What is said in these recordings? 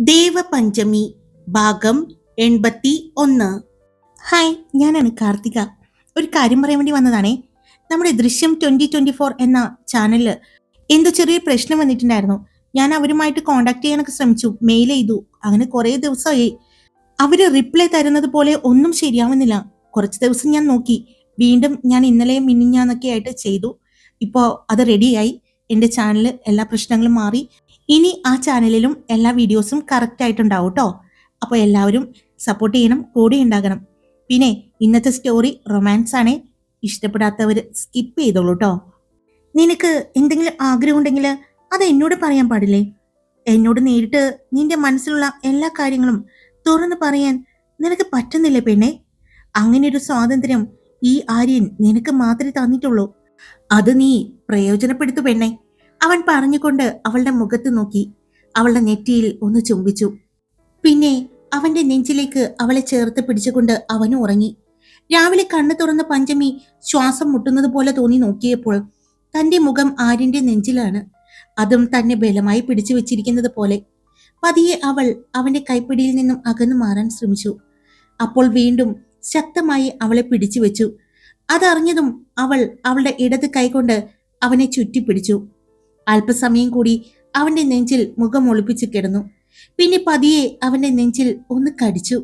ദേവപഞ്ചമി ഭാഗം എൺപത്തി ഒന്ന് ഹായ് ഞാനാണ് കാർത്തിക. ഒരു കാര്യം പറയാൻ വേണ്ടി വന്നതാണേ. നമ്മുടെ ദൃശ്യം ട്വന്റി ട്വന്റി ഫോർ എന്ന ചാനലിൽ എന്തോ ചെറിയൊരു പ്രശ്നം വന്നിട്ടുണ്ടായിരുന്നു. ഞാൻ അവരുമായിട്ട് കോണ്ടാക്ട് ചെയ്യാനൊക്കെ ശ്രമിച്ചു മെയിൽ ചെയ്തു. അങ്ങനെ കുറേ ദിവസമായി. അവർ റിപ്ലൈ തരുന്നത് പോലെ ഒന്നും ശരിയാവുന്നില്ല. കുറച്ച് ദിവസം ഞാൻ നോക്കി. വീണ്ടും ഞാൻ ഇന്നലെ മിനിഞ്ഞാന്നൊക്കെ ആയിട്ട് ചെയ്തു. ഇപ്പോൾ അത് റെഡിയായി എന്റെ ചാനൽ എല്ലാ പ്രശ്നങ്ങളും മാറി. ഇനി ആ ചാനലിലും എല്ലാ വീഡിയോസും കറക്റ്റ് ആയിട്ടുണ്ടാവും കേട്ടോ അപ്പോൾ എല്ലാവരും സപ്പോർട്ട് ചെയ്യണം കൂടെ ഉണ്ടാകണം. പിന്നെ ഇന്നത്തെ സ്റ്റോറി റൊമാൻസ് ആണ്. ഇഷ്ടപ്പെടാത്തവർ സ്കിപ്പ് ചെയ്തോളൂ കേട്ടോ നിനക്ക് എന്തെങ്കിലും ആഗ്രഹം ഉണ്ടെങ്കിൽ അത് എന്നോട് പറയാൻ പാടില്ലേ? എന്നോട് നേരിട്ട് നിന്റെ മനസ്സിലുള്ള എല്ലാ കാര്യങ്ങളും തുറന്നു പറയാൻ നിനക്ക് പറ്റുന്നില്ലേ പെണ്ണെ? അങ്ങനെയൊരു സ്വാതന്ത്ര്യം ഈ ആര്യൻ നിനക്ക് മാത്രമേ തന്നിട്ടുള്ളൂ. അത് നീ പ്രയോജനപ്പെടുത്തു പെണ്ണെ. അവൻ പറഞ്ഞുകൊണ്ട് അവളുടെ മുഖത്ത് നോക്കി. അവളുടെ നെറ്റിയിൽ ഒന്ന് ചുംബിച്ചു. പിന്നെ അവന്റെ നെഞ്ചിലേക്ക് അവളെ ചേർത്ത് പിടിച്ചുകൊണ്ട് അവനും ഉറങ്ങി. രാവിലെ കണ്ണു തുറന്ന പഞ്ചമി ശ്വാസം മുട്ടുന്നത് പോലെ തോന്നി നോക്കിയപ്പോൾ തന്റെ മുഖം ആര്യന്റെ നെഞ്ചിലാണ്. അതും തന്നെ ബലമായി പിടിച്ചു വെച്ചിരിക്കുന്നത് പോലെ. പതിയെ അവൾ അവന്റെ കൈപ്പിടിയിൽ നിന്നും അകന്നു മാറാൻ ശ്രമിച്ചു. അപ്പോൾ വീണ്ടും ശക്തമായി അവളെ പിടിച്ചു വെച്ചു. അതറിഞ്ഞതും അവൾ അവളുടെ ഇടത് കൈകൊണ്ട് അവനെ ചുറ്റിപ്പിടിച്ചു. അല്പസമയം കൂടി അവന്റെ നെഞ്ചിൽ മുഖം ഒളിപ്പിച്ച് കിടന്നു. പിന്നെ പതിയെ അവന്റെ നെഞ്ചിൽ ഒന്ന് കടിച്ചു.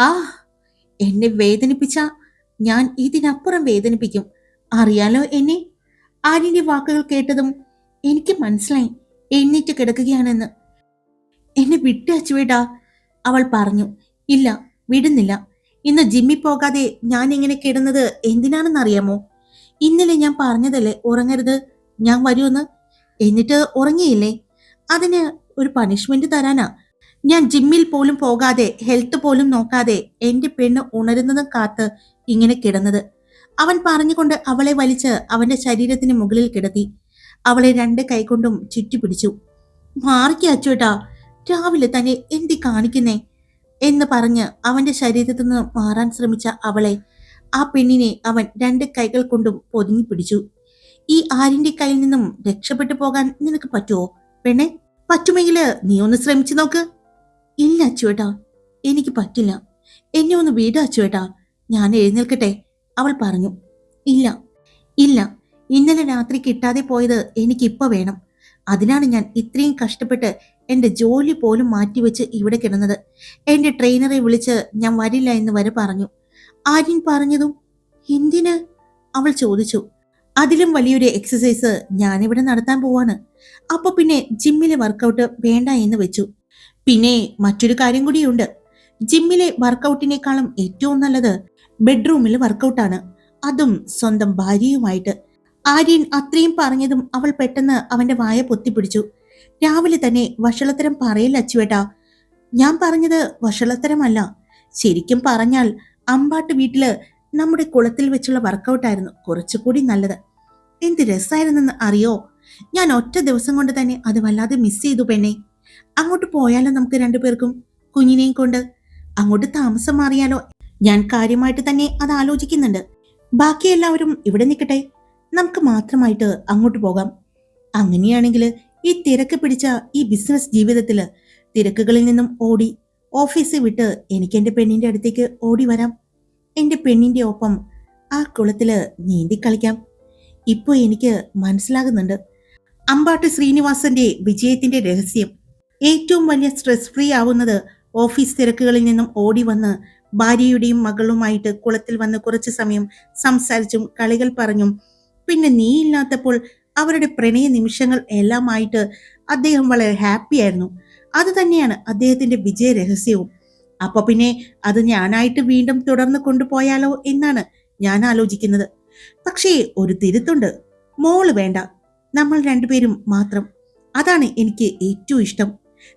ആ എന്നെ വേദനിപ്പിച്ച ഞാൻ ഇതിനപ്പുറം വേദനിപ്പിക്കും. അറിയാലോ എന്നെ? ആര്യന്റെ വാക്കുകൾ കേട്ടതും എനിക്ക് മനസ്സിലായി. എണ്ണീറ്റ് കിടക്കുകയാണെന്ന്. എന്നെ വിട്ട് അച്ചുവേടാ അവൾ പറഞ്ഞു. ഇല്ല വിടുന്നില്ല. ഇന്ന് ജിമ്മി പോകാതെ ഞാൻ ഇങ്ങനെ കിടന്നത് എന്തിനാണെന്നറിയാമോ? ഇന്നലെ ഞാൻ പറഞ്ഞതല്ലേ ഉറങ്ങരുത്. ഞാൻ വരുമെന്ന്? എന്നിട്ട് ഉറങ്ങിയില്ലേ? അതിന് ഒരു പണിഷ്മെന്റ് തരാനാ. ഞാൻ ജിമ്മിൽ പോലും പോകാതെ ഹെൽത്ത് പോലും നോക്കാതെ എന്റെ പെണ്ണ് ഉണരുന്നതും കാത്ത് ഇങ്ങനെ കിടന്നത്. അവൻ പറഞ്ഞുകൊണ്ട് അവളെ വലിച്ച് അവന്റെ ശരീരത്തിന് മുകളിൽ കിടത്തി. അവളെ രണ്ട് കൈകൊണ്ടും ചുറ്റിപ്പിടിച്ചു. മാറിക്ക അച്ചുവേട്ടാ രാവിലെ തന്നെ എന്തി കാണിക്കുന്നേ? എന്ന് പറഞ്ഞ് അവന്റെ ശരീരത്തിൽ നിന്ന് മാറാൻ ശ്രമിച്ച അവളെ ആ പെണ്ണിനെ അവൻ രണ്ട് കൈകൾ കൊണ്ടും പൊതിഞ്ഞു പിടിച്ചു. ഈ ആരിന്റെ കയ്യിൽ നിന്നും രക്ഷപ്പെട്ടു പോകാൻ നിനക്ക് പറ്റുമോ പെണ്ണെ പറ്റുമെങ്കിൽ നീ ഒന്ന് ശ്രമിച്ചു നോക്ക്. ഇല്ല അച്ചുവേട്ടാ. എനിക്ക് പറ്റില്ല. എന്നെ ഒന്ന് വീട് അച്ചുവേട്ടാ. ഞാൻ എഴുന്നേൽക്കട്ടെ അവൾ പറഞ്ഞു. ഇല്ല ഇല്ല. ഇന്നലെ രാത്രി കിട്ടാതെ പോയത് എനിക്കിപ്പോ വേണം. അതിനാണ് ഞാൻ ഇത്രയും കഷ്ടപ്പെട്ട് എന്റെ ജോലി പോലും മാറ്റിവെച്ച് ഇവിടെ കിടന്നത്. എന്റെ ട്രെയിനറെ വിളിച്ച് ഞാൻ വരില്ല എന്ന് വരെ പറഞ്ഞു. ആര്യൻ പറഞ്ഞതും എന്തിന്? അവൾ ചോദിച്ചു. അതിലും വലിയൊരു എക്സസൈസ് ഞാനിവിടെ നടത്താൻ പോവാണ്. അപ്പോൾ പിന്നെ ജിമ്മിലെ വർക്കൗട്ട് വേണ്ട എന്ന് വെച്ചു. പിന്നെ മറ്റൊരു കാര്യം കൂടിയുണ്ട്. ജിമ്മിലെ വർക്കൗട്ടിനേക്കാളും ഏറ്റവും നല്ലത് ബെഡ്റൂമിൽ വർക്കൗട്ടാണ് അതും സ്വന്തം ഭാര്യയുമായിട്ട്. ആര്യൻ അത്രയും പറഞ്ഞതും അവൾ പെട്ടെന്ന് അവന്റെ വായ പൊത്തിപ്പിടിച്ചു. രാവിലെ തന്നെ വഷളത്തരം പറയില്ല അച്ചുവേട്ടാ. ഞാൻ പറഞ്ഞത് വഷളത്തരമല്ല. ശരിക്കും പറഞ്ഞാൽ അമ്പാട്ട് വീട്ടിൽ നമ്മുടെ കുളത്തിൽ വെച്ചുള്ള വർക്കൗട്ടായിരുന്നു കുറച്ചുകൂടി നല്ലത്. എന്ത് രസമായിരുന്നെന്ന് അറിയോ? ഞാൻ ഒറ്റ ദിവസം കൊണ്ട് തന്നെ അത് വല്ലാതെ മിസ് ചെയ്തു പെണ്ണെ. അങ്ങോട്ട് പോയാലോ നമുക്ക് രണ്ടുപേർക്കും? കുഞ്ഞിനെയും കൊണ്ട്. അങ്ങോട്ട് താമസം മാറിയാലോ? ഞാൻ കാര്യമായിട്ട് തന്നെ അത് ആലോചിക്കുന്നുണ്ട്. ബാക്കി എല്ലാവരും ഇവിടെ നിൽക്കട്ടെ. നമുക്ക് മാത്രമായിട്ട് അങ്ങോട്ട് പോകാം. അങ്ങനെയാണെങ്കിൽ ഈ തിരക്ക് പിടിച്ച ഈ ബിസിനസ് ജീവിതത്തിൽ തിരക്കുകളിൽ നിന്നും ഓടി ഓഫീസിൽ വിട്ട് എനിക്ക് എന്റെ പെണ്ണിന്റെ അടുത്തേക്ക് ഓടി വരാം. എന്റെ പെണ്ണിന്റെ ഒപ്പം ആ കുളത്തിൽ നീന്തി കളിക്കാം. ഇപ്പൊ എനിക്ക് മനസ്സിലാകുന്നുണ്ട്. അമ്പാട്ട് ശ്രീനിവാസന്റെ വിജയത്തിന്റെ രഹസ്യം. ഏറ്റവും വലിയ സ്ട്രെസ് ഫ്രീ ആവുന്നത് ഓഫീസ് തിരക്കുകളിൽ നിന്നും ഓടി വന്ന് ഭാര്യയുടെയും മകളുമായിട്ട് കുളത്തിൽ വന്ന് കുറച്ച് സമയം സംസാരിച്ചും കളികൾ പറഞ്ഞും. പിന്നെ നീ ഇല്ലാത്തപ്പോൾ അവരുടെ പ്രണയ നിമിഷങ്ങൾ എല്ലാമായിട്ട് അദ്ദേഹം വളരെ ഹാപ്പി ആയിരുന്നു. അത് തന്നെയാണ് അദ്ദേഹത്തിന്റെ വിജയ രഹസ്യവും. അപ്പൊ പിന്നെ അത് ഞാനായിട്ട് വീണ്ടും തുടർന്ന് കൊണ്ടുപോയാലോ എന്നാണ് ഞാൻ ആലോചിക്കുന്നത്. പക്ഷേ ഒരു തിരുത്തുണ്ട്. മോൾ വേണ്ട. നമ്മൾ രണ്ടുപേരും മാത്രം. അതാണ് എനിക്ക് ഏറ്റവും ഇഷ്ടം.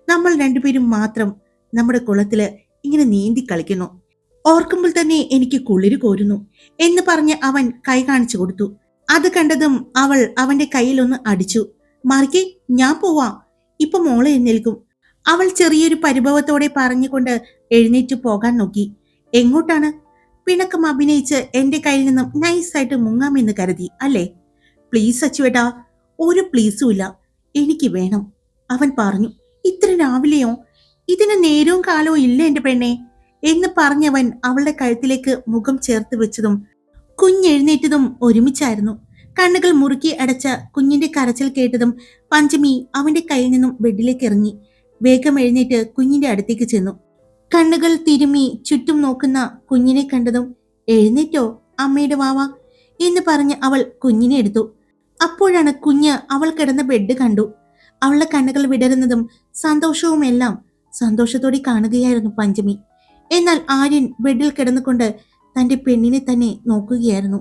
നമ്മൾ രണ്ടുപേരും മാത്രം നമ്മുടെ കുളത്തിൽ ഇങ്ങനെ നീന്തി കളിക്കുന്നു. ഓർക്കുമ്പോൾ തന്നെ എനിക്ക് കുളിര് കോരുന്നു എന്ന് പറഞ്ഞ് അവൻ കൈ കാണിച്ചു കൊടുത്തു. അത് കണ്ടതും അവൾ അവന്റെ കയ്യിലൊന്ന് അടിച്ചു. മാറിക്കെ ഞാൻ പോവാ. ഇപ്പൊ മോൾ എഴുന്നേൽക്കും. അവൾ ചെറിയൊരു പരിഭവത്തോടെ പറഞ്ഞുകൊണ്ട് എഴുന്നേറ്റ് പോകാൻ നോക്കി. എങ്ങോട്ടാണ്? പിണക്കം അഭിനയിച്ച് എന്റെ കയ്യിൽ നിന്നും നൈസായിട്ട് മുങ്ങാമെന്ന് കരുതി അല്ലേ? പ്ലീസ് അച്ചുവേട്ടാ ഒരു പ്ലീസും ഇല്ല. എനിക്ക് വേണം. അവൻ പറഞ്ഞു ഇത്ര രാവിലെയോ? ഇതിന് നേരവും കാലവും ഇല്ല എന്റെ പെണ്ണെ. എന്ന് പറഞ്ഞവൻ അവളുടെ കഴുത്തിലേക്ക് മുഖം ചേർത്ത് വെച്ചതും കുഞ്ഞെഴുന്നേറ്റതും ഒരുമിച്ചായിരുന്നു. കണ്ണുകൾ മുറുക്കി അടച്ച കുഞ്ഞിന്റെ കരച്ചിൽ കേട്ടതും പഞ്ചമി അവന്റെ കയ്യിൽ നിന്നും ബെഡിലേക്ക് ഇറങ്ങി. വേഗം എഴുന്നേറ്റ് കുഞ്ഞിന്റെ അടുത്തേക്ക് ചെന്നു. കണ്ണുകൾ തിരുമ്മി ചുറ്റും നോക്കുന്ന കുഞ്ഞിനെ കണ്ടതും എഴുന്നേറ്റോ അമ്മയുടെ വാവ എന്ന് പറഞ്ഞ് അവൾ കുഞ്ഞിനെ എടുത്തു. അപ്പോഴാണ് കുഞ്ഞ് അവൾ കിടന്ന ബെഡ് കണ്ടു. അവളുടെ കണ്ണുകൾ വിടരുന്നതും സന്തോഷവുമെല്ലാം സന്തോഷത്തോടെ കാണുകയായിരുന്നു പഞ്ചമി. എന്നാൽ ആര്യൻ ബെഡിൽ കിടന്നുകൊണ്ട് തന്റെ പെണ്ണിനെ തന്നെ നോക്കുകയായിരുന്നു.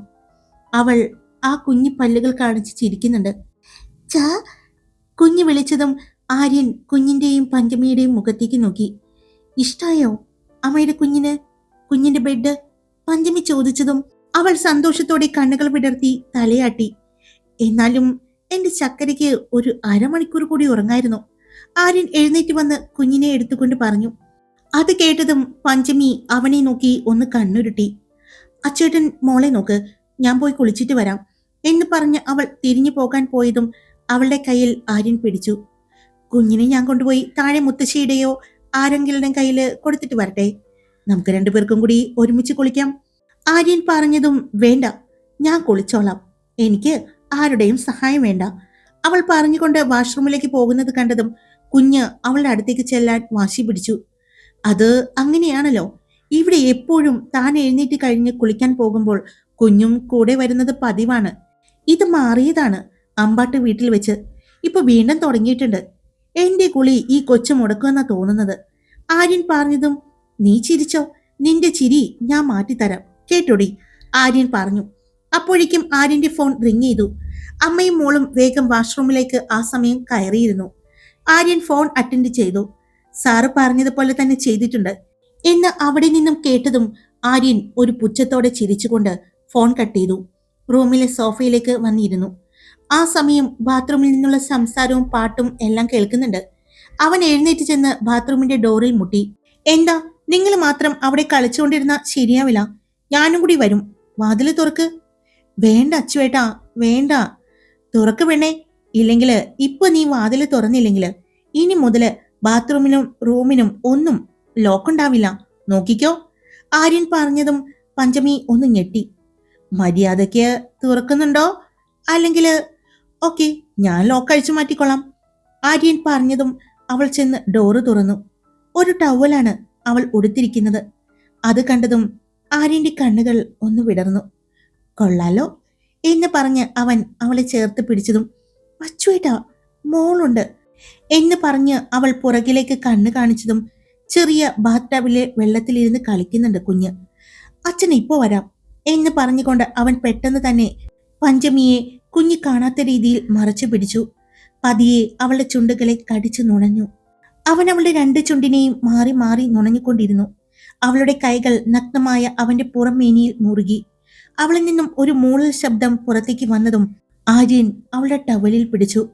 അവൾ ആ കുഞ്ഞു പല്ലുകൾ കാണിച്ച് ചിരിക്കുന്നുണ്ട്. ചാ കുഞ്ഞ് വിളിച്ചതും ആര്യൻ കുഞ്ഞിന്റെയും പഞ്ചമിയുടെയും മുഖത്തേക്ക് നോക്കി. ഇഷ്ടായോ? അമ്മയുടെ കുഞ്ഞിന്? കുഞ്ഞിന്റെ ബെഡ് പഞ്ചമി ചോദിച്ചതും അവൾ സന്തോഷത്തോടെ കണ്ണുകൾ വിടർത്തി തലയാട്ടി. എന്നാലും എന്റെ ചക്കരയ്ക്ക് ഒരു അരമണിക്കൂർ കൂടി ഉറങ്ങായിരുന്നു. ആര്യൻ എഴുന്നേറ്റ് വന്ന് കുഞ്ഞിനെ എടുത്തുകൊണ്ട് പറഞ്ഞു. അത് കേട്ടതും പഞ്ചമി അവനെ നോക്കി ഒന്ന് കണ്ണുരുട്ടി. അച്ചേട്ടൻ മോളെ നോക്ക് ഞാൻ പോയി കുളിച്ചിട്ട് വരാം എന്ന് പറഞ്ഞ് അവൾ തിരിഞ്ഞു പോകാൻ പോയതും അവളുടെ കയ്യിൽ ആര്യൻ പിടിച്ചു. കുഞ്ഞിനെ ഞാൻ കൊണ്ടുപോയി താഴെ മുത്തശ്ശിയുടെയോ ആരെങ്കിലും കയ്യിൽ കൊടുത്തിട്ട് വരട്ടെ. നമുക്ക് രണ്ടുപേർക്കും കൂടി ഒരുമിച്ച് കുളിക്കാം. ആര്യൻ പറഞ്ഞതും വേണ്ട. ഞാൻ കുളിച്ചോളാം. എനിക്ക് ആരുടെയും സഹായം വേണ്ട. അവൾ പറഞ്ഞുകൊണ്ട് വാഷ്റൂമിലേക്ക് പോകുന്നത് കണ്ടതും കുഞ്ഞ് അവളുടെ അടുത്തേക്ക് ചെല്ലാൻ വാശി പിടിച്ചു. അത് അങ്ങനെയാണല്ലോ. ഇവിടെ എപ്പോഴും താൻ എഴുന്നേറ്റ് കഴിഞ്ഞ് കുളിക്കാൻ പോകുമ്പോൾ കുഞ്ഞും കൂടെ വരുന്നത് പതിവാണ്. ഇത് മാറിയതാണ് അമ്പാട്ട് വീട്ടിൽ വെച്ച്. ഇപ്പൊ വീണ്ടും തുടങ്ങിയിട്ടുണ്ട്. എന്റെ കുളി ഈ കൊച്ചു മുടക്കുമെന്നാ തോന്നുന്നത്. ആര്യൻ പറഞ്ഞതും നീ ചിരിച്ചോ? നിന്റെ ചിരി ഞാൻ മാറ്റിത്തരാം. കേട്ടോടി? ആര്യൻ പറഞ്ഞു. അപ്പോഴേക്കും ആര്യന്റെ ഫോൺ റിങ് ചെയ്തു. അമ്മയും മോളും വേഗം വാഷ്റൂമിലേക്ക് ആ സമയം കയറിയിരുന്നു. ആര്യൻ ഫോൺ അറ്റൻഡ് ചെയ്തു. സാറ് പറഞ്ഞതുപോലെ തന്നെ ചെയ്തിട്ടുണ്ട് എന്ന് അവിടെ നിന്നും കേട്ടതും ആര്യൻ ഒരു പുച്ഛത്തോടെ ചിരിച്ചുകൊണ്ട് ഫോൺ കട്ട് ചെയ്തു. റൂമിലെ സോഫയിലേക്ക് വന്നിരുന്നു. ആ സമയം ബാത്റൂമിൽ നിന്നുള്ള സംസാരവും പാട്ടും എല്ലാം കേൾക്കുന്നുണ്ട്. അവൻ എഴുന്നേറ്റ് ചെന്ന് ബാത്റൂമിന്റെ ഡോറിൽ മുട്ടി. എന്താ നിങ്ങൾ മാത്രം അവിടെ കളിച്ചുകൊണ്ടിരുന്ന ശരിയാവില്ല. ഞാനും കൂടി വരും. വാതിൽ തുറക്ക്. വേണ്ട അച്ചുവേട്ടാ വേണ്ട. തുറക്ക് വേണേ ഇല്ലെങ്കിൽ ഇപ്പൊ നീ വാതിൽ തുറന്നില്ലെങ്കിൽ ഇനി മുതൽ ബാത്റൂമിനും റൂമിനും ഒന്നും ലോക്കുണ്ടാവില്ല നോക്കിക്കോ. ആര്യൻ പറഞ്ഞതും പഞ്ചമി ഒന്ന് ഞെട്ടി. മര്യാദയ്ക്ക് തുറക്കുന്നുണ്ടോ? അല്ലെങ്കിൽ ഓക്കെ ഞാൻ ലോക്ക് അഴിച്ചു മാറ്റിക്കൊള്ളാം ആര്യൻ പറഞ്ഞതും അവൾ ചെന്ന് ഡോറ് തുറന്നു. ഒരു ടവലാണ് അവൾ ഉടുത്തിരിക്കുന്നത്. അത് കണ്ടതും ആര്യന്റെ കണ്ണുകൾ ഒന്ന് വിടർന്നു. കൊള്ളാലോ എന്ന് പറഞ്ഞ് അവൻ അവളെ ചേർത്ത് പിടിച്ചതും അച്ചുവേട്ടാ മോളുണ്ട് എന്ന് പറഞ്ഞ് അവൾ പുറകിലേക്ക് കണ്ണ് കാണിച്ചതും ചെറിയ ബാത്തവിലെ വെള്ളത്തിലിരുന്ന് കളിക്കുന്നുണ്ട് കുഞ്ഞ്. അച്ഛൻ ഇപ്പോൾ വരാം എന്ന് പറഞ്ഞുകൊണ്ട് അവൻ പെട്ടെന്ന് തന്നെ പഞ്ചമിയെ കുഞ്ഞ് കാണാത്ത രീതിയിൽ മറച്ചു പിടിച്ചു. പതിയെ അവളുടെ ചുണ്ടുകളെ കടിച്ചു നുണഞ്ഞു. അവൻ അവളുടെ രണ്ട് ചുണ്ടിനെയും മാറി മാറി നുണഞ്ഞുകൊണ്ടിരുന്നു. അവളുടെ കൈകൾ നഗ്നമായ അവന്റെ പുറമേനിയിൽ മുറുകി. അവളിൽ നിന്നും ഒരു മൂളൽ ശബ്ദം പുറത്തേക്ക് വന്നതും ആര്യൻ അവളുടെ ടവലിൽ പിടിച്ചു.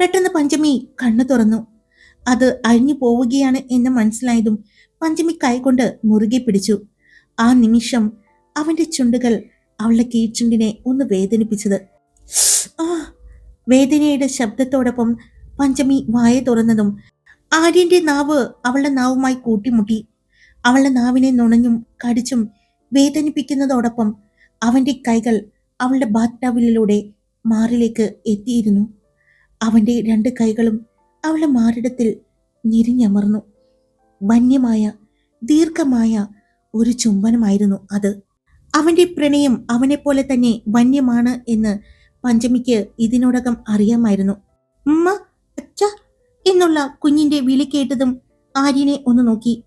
പെട്ടെന്ന് പഞ്ചമി കണ്ണു തുറന്നു. അത് അഴിഞ്ഞു പോവുകയാണ് എന്ന് മനസ്സിലായതും പഞ്ചമി കൈകൊണ്ട് മുറുകെ പിടിച്ചു. ആ നിമിഷം അവന്റെ ചുണ്ടുകൾ അവളുടെ കീഴ്ചുണ്ടിനെ ഒന്ന് വേദനിപ്പിച്ചത് വേദനയുടെ ശബ്ദത്തോടൊപ്പം പഞ്ചമി വായ തുറന്നതും ആര്യന്റെ നാവ് അവളുടെ നാവുമായി കൂട്ടിമുട്ടി. അവളുടെ നാവിനെ നുണഞ്ഞും കടിച്ചും വേദനിപ്പിക്കുന്നതോടൊപ്പം അവന്റെ കൈകൾ അവളുടെ ബാത്ത് ടവലിലൂടെ മാറിലേക്ക് എത്തിയിരുന്നു. അവന്റെ രണ്ട് കൈകളും അവളുടെ മാറിടത്തിൽ ഞെരിഞ്ഞമർന്നു. വന്യമായ ദീർഘമായ ഒരു ചുംബനമായിരുന്നു അത്. അവന്റെ പ്രണയം അവനെപ്പോലെ തന്നെ വന്യമാണ് എന്ന് പഞ്ചമിക്ക് ഇതിനോടകം അറിയാമായിരുന്നു. ഉമ്മ അച്ഛ എന്നുള്ള കുഞ്ഞിന്റെ വിളി കേട്ടതും ആര്യനെ ഒന്ന് നോക്കി.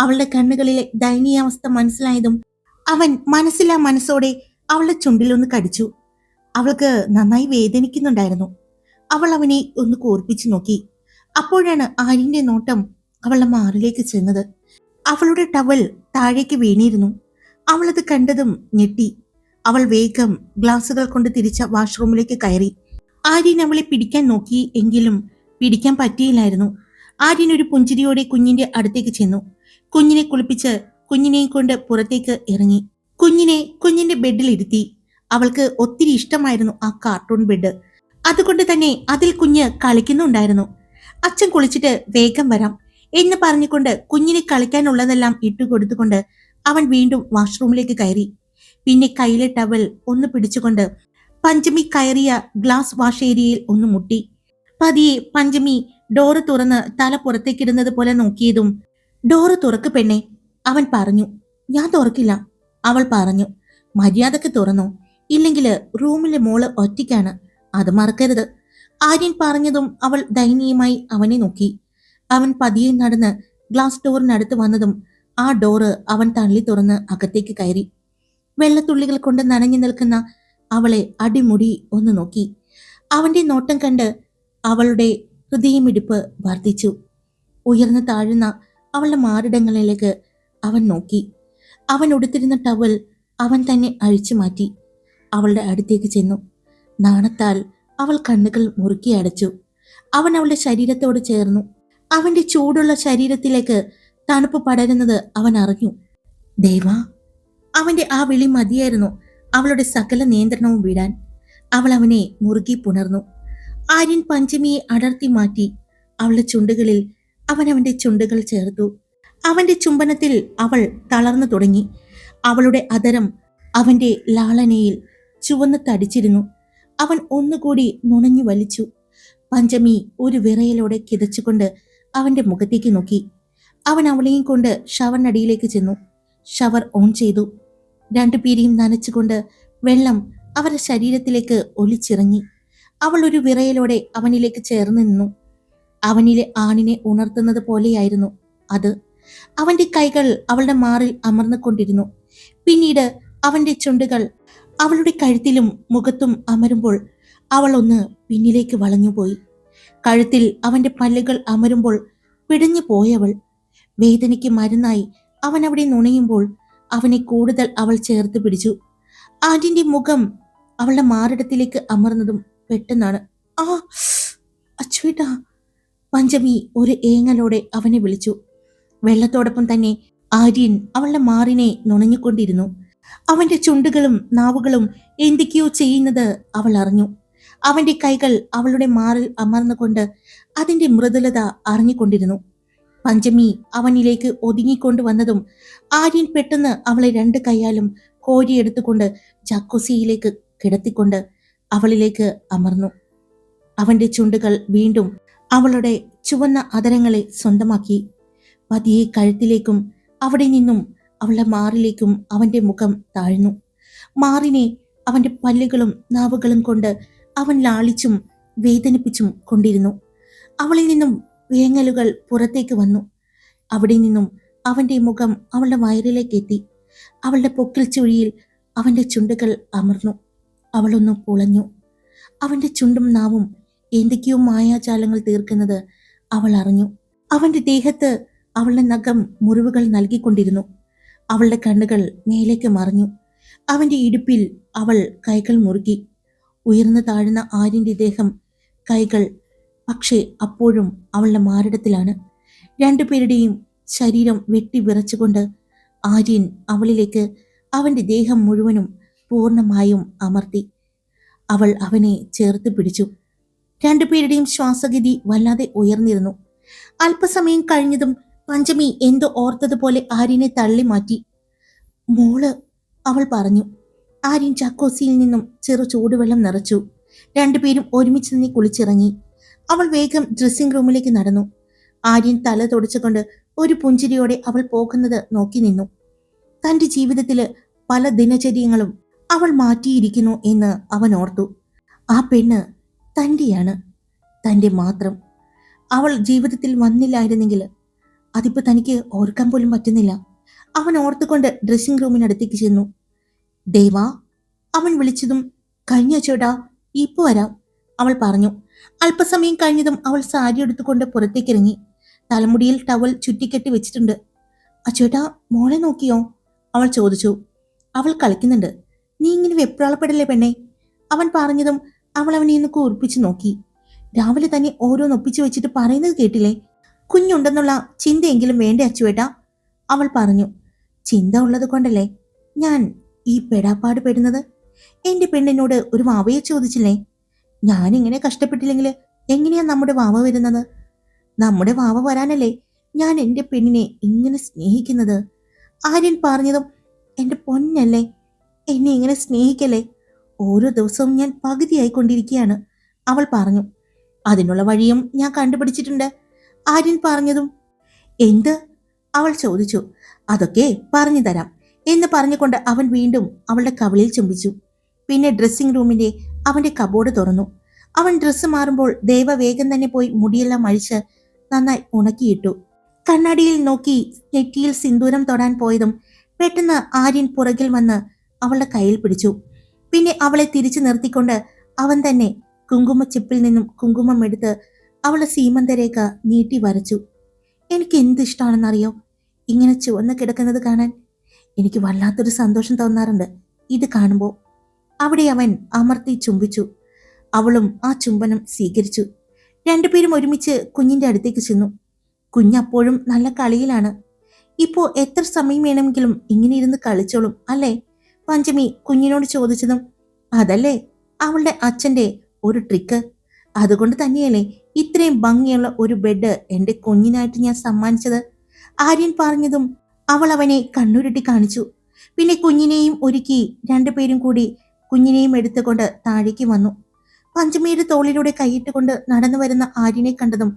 അവളുടെ കണ്ണുകളിലെ ദയനീയാവസ്ഥ മനസ്സിലായതും അവൻ മനസ്സിലാ മനസ്സോടെ അവളുടെ ചുണ്ടിലൊന്ന് കടിച്ചു. അവൾക്ക് നന്നായി വേദനിക്കുന്നുണ്ടായിരുന്നു. അവൾ അവനെ ഒന്ന് കോർപ്പിച്ചു നോക്കി. അപ്പോഴാണ് ആര്യന്റെ നോട്ടം അവളുടെ മാറിലേക്ക് ചെന്നത്. അവളുടെ ടവൽ താഴേക്ക് വീണിരുന്നു. അവളത് കണ്ടതും ഞെട്ടി. അവൾ വേഗം ഗ്ലാസുകൾ കൊണ്ട് തിരിച്ച വാഷ്റൂമിലേക്ക് കയറി. ആര്യൻ അവളെ പിടിക്കാൻ നോക്കി എങ്കിലും പിടിക്കാൻ പറ്റിയില്ലായിരുന്നു. ആര്യൻ ഒരു പുഞ്ചിരിയോടെ കുഞ്ഞിന്റെ അടുത്തേക്ക് ചെന്നു. കുഞ്ഞിനെ കുളിപ്പിച്ച് കുഞ്ഞിനെയും കൊണ്ട് പുറത്തേക്ക് ഇറങ്ങി. കുഞ്ഞിനെ കുഞ്ഞിന്റെ ബെഡിലിരുത്തി അവൾക്ക് ഒത്തിരി ഇഷ്ടമായിരുന്നു ആ കാർട്ടൂൺ ബെഡ്. അതുകൊണ്ട് തന്നെ അതിൽ കുഞ്ഞ് കളിക്കുന്നുണ്ടായിരുന്നു. അച്ഛൻ കുളിച്ചിട്ട് വേഗം വരാം എന്ന് പറഞ്ഞുകൊണ്ട് കുഞ്ഞിനെ കളിക്കാനുള്ളതെല്ലാം ഇട്ടുകൊടുത്തുകൊണ്ട് അവൻ വീണ്ടും വാഷ്റൂമിലേക്ക് കയറി. പിന്നെ കയ്യിലെ ടവൽ ഒന്ന് പിടിച്ചുകൊണ്ട് പഞ്ചമി കയറിയ ഗ്ലാസ് വാഷ് ഏരിയയിൽ ഒന്ന് മുട്ടി. പതിയെ പഞ്ചമി ഡോറ് തുറന്ന് തല പുറത്തേക്കിടുന്നത് പോലെ നോക്കിയതും ഡോറ് തുറക്ക് പെണ്ണെ അവൻ പറഞ്ഞു ഞാൻ തുറക്കില്ല. അവൾ പറഞ്ഞു മര്യാദയ്ക്ക് തുറന്നു. ഇല്ലെങ്കിൽ റൂമിലെ മോൾ ഒറ്റയ്ക്കാണ്. അത് മറക്കരുത്. ആര്യൻ പറഞ്ഞതും അവൾ ദയനീയമായി അവനെ നോക്കി. അവൻ പതിയെ നടന്ന് ഗ്ലാസ് ഡോറിനടുത്ത് വന്നതും ആ ഡോറ് അവൻ തള്ളി തുറന്ന് അകത്തേക്ക് കയറി. വെള്ളത്തുള്ളികൾ കൊണ്ട് നനഞ്ഞു നിൽക്കുന്ന അവളെ അടിമുടി ഒന്ന് നോക്കി. അവന്റെ നോട്ടം കണ്ട് അവളുടെ ഹൃദയമിടിപ്പ് വർദ്ധിച്ചു. ഉയർന്നു താഴുന്ന അവളുടെ മാറിടങ്ങളിലേക്ക് അവൻ നോക്കി. അവൻ ഉടുത്തിരുന്ന ടവൽ അവൻ തന്നെ അഴിച്ചു മാറ്റി. അവളുടെ അടുത്തേക്ക് ചെന്നു. നാണത്താൽ അവൾ കണ്ണുകൾ മുറുക്കി അടച്ചു. അവൻ അവളുടെ ശരീരത്തോട് ചേർന്നു. അവന്റെ ചൂടുള്ള ശരീരത്തിലേക്ക് തണുപ്പ് പടരുന്നത് അവൻ അറിഞ്ഞു. ദേവാ അവന്റെ ആ വിളി മതിയായിരുന്നു. അവളുടെ സകല നിയന്ത്രണവും വിടാൻ അവൾ അവനെ മുറുകി പുണർന്നു. ആര്യൻ പഞ്ചമിയെ അടർത്തി മാറ്റി അവളുടെ ചുണ്ടുകളിൽ അവൻ അവന്റെ ചുണ്ടുകൾ ചേർത്തു. അവന്റെ ചുംബനത്തിൽ അവൾ തളർന്നു തുടങ്ങി. അവളുടെ അതരം അവന്റെ ലാളനയിൽ ചുവന്ന് തടിച്ചിരുന്നു. അവൻ ഒന്നുകൂടി നുണഞ്ഞു വലിച്ചു. പഞ്ചമി ഒരു വിറയലോടെ കിതച്ചുകൊണ്ട് അവന്റെ മുഖത്തേക്ക് നോക്കി. അവൻ അവളെയും കൊണ്ട് ഷവറിനടിയിലേക്ക് ചെന്നു. ഷവർ ഓൺ ചെയ്തു. രണ്ടുപേരെയും നനച്ചുകൊണ്ട് വെള്ളം അവരുടെ ശരീരത്തിലേക്ക് ഒലിച്ചിറങ്ങി. അവൾ ഒരു വിറയലോടെ അവനിലേക്ക് ചേർന്ന് നിന്നു. അവനിലെ ആണിനെ ഉണർത്തുന്നത് പോലെയായിരുന്നു അത്. അവന്റെ കൈകൾ അവളുടെ മാറിൽ അമർന്നുകൊണ്ടിരുന്നു പിന്നീട് അവന്റെ ചുണ്ടുകൾ അവളുടെ കഴുത്തിലും മുഖത്തും അമരുമ്പോൾ അവൾ ഒന്ന് പിന്നിലേക്ക് വളഞ്ഞുപോയി. കഴുത്തിൽ അവന്റെ പല്ലുകൾ അമരുമ്പോൾ പിടഞ്ഞു പോയവൾ വേദനയ്ക്ക് മരുന്നായി അവൻ അവിടെ നുണയുമ്പോൾ അവനെ കൂടുതൽ അവൾ ചേർത്ത് പിടിച്ചു. ആന്റിന്റെ മുഖം അവളുടെ മാറിടത്തിലേക്ക് അമർന്നതും പെട്ടെന്നാണ്. ആ അച്ചുവേട്ടാ പഞ്ചമി ഒരു ഏങ്ങലോടെ അവനെ വിളിച്ചു. വെള്ളത്തോടൊപ്പം തന്നെ ആര്യൻ അവളുടെ മാറിനെ നുണഞ്ഞുകൊണ്ടിരുന്നു. അവന്റെ ചുണ്ടുകളും നാവുകളും എന്തൊക്കെയോ ചെയ്യുന്നത് അവൾ അറിഞ്ഞു. അവന്റെ കൈകൾ അവളുടെ മാറിൽ അമർന്നുകൊണ്ട് അതിന്റെ മൃദുലത അറിഞ്ഞുകൊണ്ടിരുന്നു. പഞ്ചമി അവനിലേക്ക് ഒതുങ്ങിക്കൊണ്ടുവന്നതും ആര്യൻ പെട്ടെന്ന് അവളെ രണ്ട് കൈയാലും കോരിയെടുത്തുകൊണ്ട് ജക്കുസിയിലേക്ക് കിടത്തിക്കൊണ്ട് അവളിലേക്ക് അമർന്നു. അവന്റെ ചുണ്ടുകൾ വീണ്ടും അവളുടെ ചുവന്ന അതരങ്ങളെ സ്വന്തമാക്കി. പതിയെ കഴുത്തിലേക്കും അവിടെ നിന്നും അവളുടെ മാറിലേക്കും അവന്റെ മുഖം താഴ്ന്നു. മാറിനെ അവന്റെ പല്ലുകളും നാവുകളും കൊണ്ട് അവൻ ലാളിച്ചും വേദനിപ്പിച്ചും കൊണ്ടിരുന്നു. അവളിൽ നിന്നും വേങ്ങലുകൾ പുറത്തേക്ക് വന്നു. അവിടെ നിന്നും അവന്റെ മുഖം അവളുടെ വയറിലേക്ക് എത്തി അവളുടെ പൊക്കിൽ ചുഴിയിൽ അവന്റെ ചുണ്ടുകൾ അമർന്നു. അവളൊന്ന് പുളഞ്ഞു അവന്റെ ചുണ്ടും നാവും എന്തൊക്കെയോ മായാജാലങ്ങൾ തീർക്കുന്നത് അവൾ അറിഞ്ഞു. അവന്റെ ദേഹത്ത് അവളുടെ നഖം മുറിവുകൾ നൽകിക്കൊണ്ടിരുന്നു. അവളുടെ കണ്ണുകൾ മേലേക്ക് മറിഞ്ഞു. അവന്റെ ഇടുപ്പിൽ അവൾ കൈകൾ മുറുക്കി. ഉയർന്നു താഴ്ന്ന ആര്യന്റെ ദേഹം കൈകൾ പക്ഷേ അപ്പോഴും അവളുടെ മാറിടത്തിലാണ്. രണ്ടുപേരുടെയും ശരീരം വെട്ടി വിറച്ചുകൊണ്ട് ആര്യൻ അവളിലേക്ക് അവന്റെ ദേഹം മുഴുവനും പൂർണമായും അമർത്തി. അവൾ അവനെ ചേർത്ത് പിടിച്ചു. രണ്ടുപേരുടെയും ശ്വാസഗതി വല്ലാതെ ഉയർന്നിരുന്നു. അല്പസമയം കഴിഞ്ഞതും പഞ്ചമി എന്തോ ഓർത്തതുപോലെ ആര്യനെ തള്ളി മാറ്റി മോൾ അവൾ പറഞ്ഞു. ആര്യൻ ചക്കോസിയിൽ നിന്നും ചെറു ചൂടുവെള്ളം നിറച്ചു. രണ്ടുപേരും ഒരുമിച്ച് തന്നെ കുളിച്ചിറങ്ങി. അവൾ വേഗം ഡ്രസ്സിംഗ് റൂമിലേക്ക് നടന്നു. ആര്യൻ തല തുടച്ചുകൊണ്ട് ഒരു പുഞ്ചിരിയോടെ അവൾ പോകുന്നത് നോക്കി നിന്നു. തന്റെ ജീവിതത്തിൽ പല ദിനചര്യങ്ങളും അവൾ മാറ്റിയിരിക്കുന്നു എന്ന് അവൻ ഓർത്തു. ആ പെണ്ണ് തന്റെയാണ് തന്റെ മാത്രം. അവൾ ജീവിതത്തിൽ വന്നില്ലായിരുന്നെങ്കിൽ അതിപ്പോൾ തനിക്ക് ഓർക്കാൻ പോലും പറ്റുന്നില്ല. അവൻ ഓർത്തുകൊണ്ട് ഡ്രസ്സിംഗ് റൂമിനടുത്തേക്ക് ചെന്നു. ദേവാ അവൻ വിളിച്ചതും കഴിഞ്ഞ ചേട്ടാ ഇപ്പൊ വരാം. അവൾ പറഞ്ഞു. അല്പസമയം കഴിഞ്ഞതും അവൾ സാരി എടുത്തുകൊണ്ട് പുറത്തേക്കിറങ്ങി. തലമുടിയിൽ ടവൽ ചുറ്റിക്കെട്ടി വെച്ചിട്ടുണ്ട്. അച്ചേട്ടാ മോളെ നോക്കിയോ? അവൾ ചോദിച്ചു. അവൾ കളിക്കുന്നുണ്ട്. നീ ഇങ്ങനെ വെപ്രാളപ്പെടല്ലേ പെണ്ണെ? അവൻ പറഞ്ഞതും അവൾ അവനെ ഒന്ന് കൂർപ്പിച്ചു നോക്കി. രാവിലെ തന്നെ ഓരോന്നൊപ്പിച്ചു വെച്ചിട്ട് പറയുന്നത് കേട്ടില്ലേ? കുഞ്ഞുണ്ടെന്നുള്ള ചിന്തയെങ്കിലും വേണ്ടേ അച്ചുവേട്ടാ? അവൾ പറഞ്ഞു. ചിന്ത ഉള്ളത് കൊണ്ടല്ലേ? ഞാൻ ഈ പെടാപ്പാട് പെടുന്നത്? എന്റെ പെണ്ണിനോട് ഒരു വാവയെ ചോദിച്ചില്ലേ? ഞാനിങ്ങനെ കഷ്ടപ്പെട്ടില്ലെങ്കിൽ എങ്ങനെയാ നമ്മുടെ വാവ വരുന്നത്? നമ്മുടെ വാവ വരാനല്ലേ ഞാൻ എന്റെ പെണ്ണിനെ ഇങ്ങനെ സ്നേഹിക്കുന്നത്? ആര്യൻ പറഞ്ഞതും എന്റെ പൊന്നല്ലേ എന്നെ ഇങ്ങനെ സ്നേഹിക്കല്ലേ? ഓരോ ദിവസവും ഞാൻ പകുതിയായിക്കൊണ്ടിരിക്കുകയാണ് അവൾ പറഞ്ഞു. അതിനുള്ള വഴിയും ഞാൻ കണ്ടുപിടിച്ചിട്ടുണ്ട് ആര്യൻ പറഞ്ഞതും. എന്ത്? അവൾ ചോദിച്ചു. അതൊക്കെ പറഞ്ഞു തരാം എന്ന് പറഞ്ഞുകൊണ്ട് അവൻ വീണ്ടും അവളുടെ കവിളിൽ ചുംബിച്ചു. പിന്നെ ഡ്രസ്സിംഗ് റൂമിന്റെ അവന്റെ കബോർഡ് തുറന്നു. അവൻ ഡ്രസ്സ് മാറുമ്പോൾ ദേവ വേഗം തന്നെ പോയി മുടിയെല്ലാം അഴിച്ച് നന്നായി ഉണക്കിയിട്ടു. കണ്ണാടിയിൽ നോക്കി നെറ്റിയിൽ സിന്ദൂരം തൊടാൻ പോയതും പെട്ടെന്ന് ആര്യൻ പുറകിൽ വന്ന് അവളുടെ കയ്യിൽ പിടിച്ചു. പിന്നെ അവളെ തിരിച്ചു നിർത്തിക്കൊണ്ട് അവൻ തന്നെ കുങ്കുമ ചിപ്പിൽ നിന്നും കുങ്കുമം എടുത്ത് അവളെ സീമന്തരേഖ നീട്ടി വരച്ചു. എനിക്ക് എന്ത് ഇഷ്ടമാണെന്നറിയോ ഇങ്ങനെ ചുവന്ന് കിടക്കുന്നത് കാണാൻ എനിക്ക് വല്ലാത്തൊരു സന്തോഷം തോന്നാറുണ്ട്. ഇത് കാണുമ്പോൾ അവിടെ അവൻ അമർത്തി ചുംബിച്ചു. അവളും ആ ചുംബനം സ്വീകരിച്ചു. രണ്ടുപേരും ഒരുമിച്ച് കുഞ്ഞിന്റെ അടുത്തേക്ക് ചെന്നു. കുഞ്ഞപ്പോഴും നല്ല കളിയിലാണ്. ഇപ്പോൾ എത്ര സമയം വേണമെങ്കിലും ഇങ്ങനെ ഇരുന്ന് കളിച്ചോളും അല്ലേ? പഞ്ചമി കുഞ്ഞിനോട് ചോദിച്ചതും അതല്ലേ അവളുടെ അച്ഛന്റെ ഒരു ട്രിക്ക്? അതുകൊണ്ട് തന്നെയല്ലേ ഇത്രയും ഭംഗിയുള്ള ഒരു ബെഡ് എന്റെ കുഞ്ഞിനായിട്ട് ഞാൻ സമ്മാനിച്ചത്? ആര്യൻ പറഞ്ഞതും അവൾ അവനെ കണ്ണുരുട്ടി കാണിച്ചു. പിന്നെ കുഞ്ഞിനെയും ഒരുക്കി രണ്ടുപേരും കൂടി കുഞ്ഞിനെയും എടുത്തുകൊണ്ട് താഴേക്ക് വന്നു. പഞ്ചമിയുടെ തോളിലൂടെ കൈയിട്ടുകൊണ്ട് നടന്നു വരുന്ന ആര്യനെ കണ്ടതും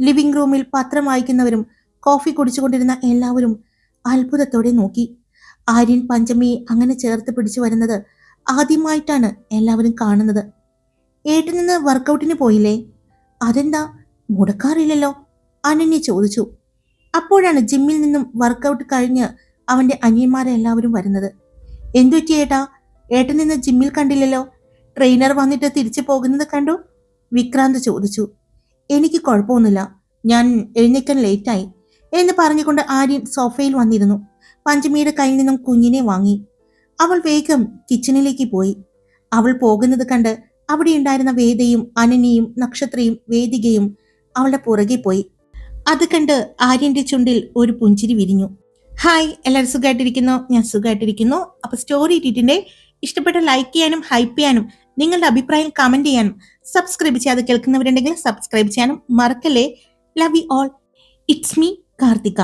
ലിവിംഗ് റൂമിൽ പത്രം വായിക്കുന്നവരും കോഫി കുടിച്ചുകൊണ്ടിരുന്ന എല്ലാവരും അത്ഭുതത്തോടെ നോക്കി. ആര്യൻ പഞ്ചമിയെ അങ്ങനെ ചേർത്ത് പിടിച്ചു വരുന്നത് ആദ്യമായിട്ടാണ് എല്ലാവരും കാണുന്നത്. ഏട്ടിൽ നിന്ന് വർക്കൗട്ടിന് പോയില്ലേ? അതെന്താ? മുടക്കാറില്ലല്ലോ? അനന്യ ചോദിച്ചു. അപ്പോഴാണ് ജിമ്മിൽ നിന്നും വർക്കൗട്ട് കഴിഞ്ഞ് അവന്റെ അനിയന്മാരെല്ലാവരും വരുന്നത്. എന്തൊക്കെയേട്ടാ ഏട്ടൻ നിന്ന് ജിമ്മിൽ കണ്ടില്ലല്ലോ? ട്രെയിനർ വന്നിട്ട് തിരിച്ചു പോകുന്നത് കണ്ടു? വിക്രാന്ത് ചോദിച്ചു. എനിക്ക് കുഴപ്പമൊന്നുമില്ല. ഞാൻ എഴുന്നേക്കാൻ ലേറ്റായി എന്ന് പറഞ്ഞുകൊണ്ട് ആര്യൻ സോഫയിൽ വന്നിരുന്നു. പഞ്ചമിയുടെ കയ്യിൽ നിന്നും കുഞ്ഞിനെ വാങ്ങി. അവൾ വേഗം കിച്ചണിലേക്ക് പോയി. അവൾ പോകുന്നത് കണ്ട് അവിടെ ഉണ്ടായിരുന്ന വേദയും അനനിയും നക്ഷത്രയും വേദികയും അവളുടെ പുറകെ പോയി. അത് കണ്ട് ആര്യന്റെ ചുണ്ടിൽ ഒരു പുഞ്ചിരി വിരിഞ്ഞു. ഹായ് എല്ലാവരും സുഖമായിട്ടിരിക്കുന്നു ഞാൻ സുഖമായിട്ടിരിക്കുന്നു അപ്പൊ സ്റ്റോറി ഇട്ടിട്ടിന്റെ ഇഷ്ടപ്പെട്ട ലൈക്ക് ചെയ്യാനും ഹൈപ്പ് ചെയ്യാനും നിങ്ങളുടെ അഭിപ്രായം കമന്റ് ചെയ്യാനും സബ്സ്ക്രൈബ് ചെയ്യാതെ കേൾക്കുന്നവരുണ്ടെങ്കിൽ സബ്സ്ക്രൈബ് ചെയ്യാനും മറക്കല്ലേ? Love you all it's me Karthika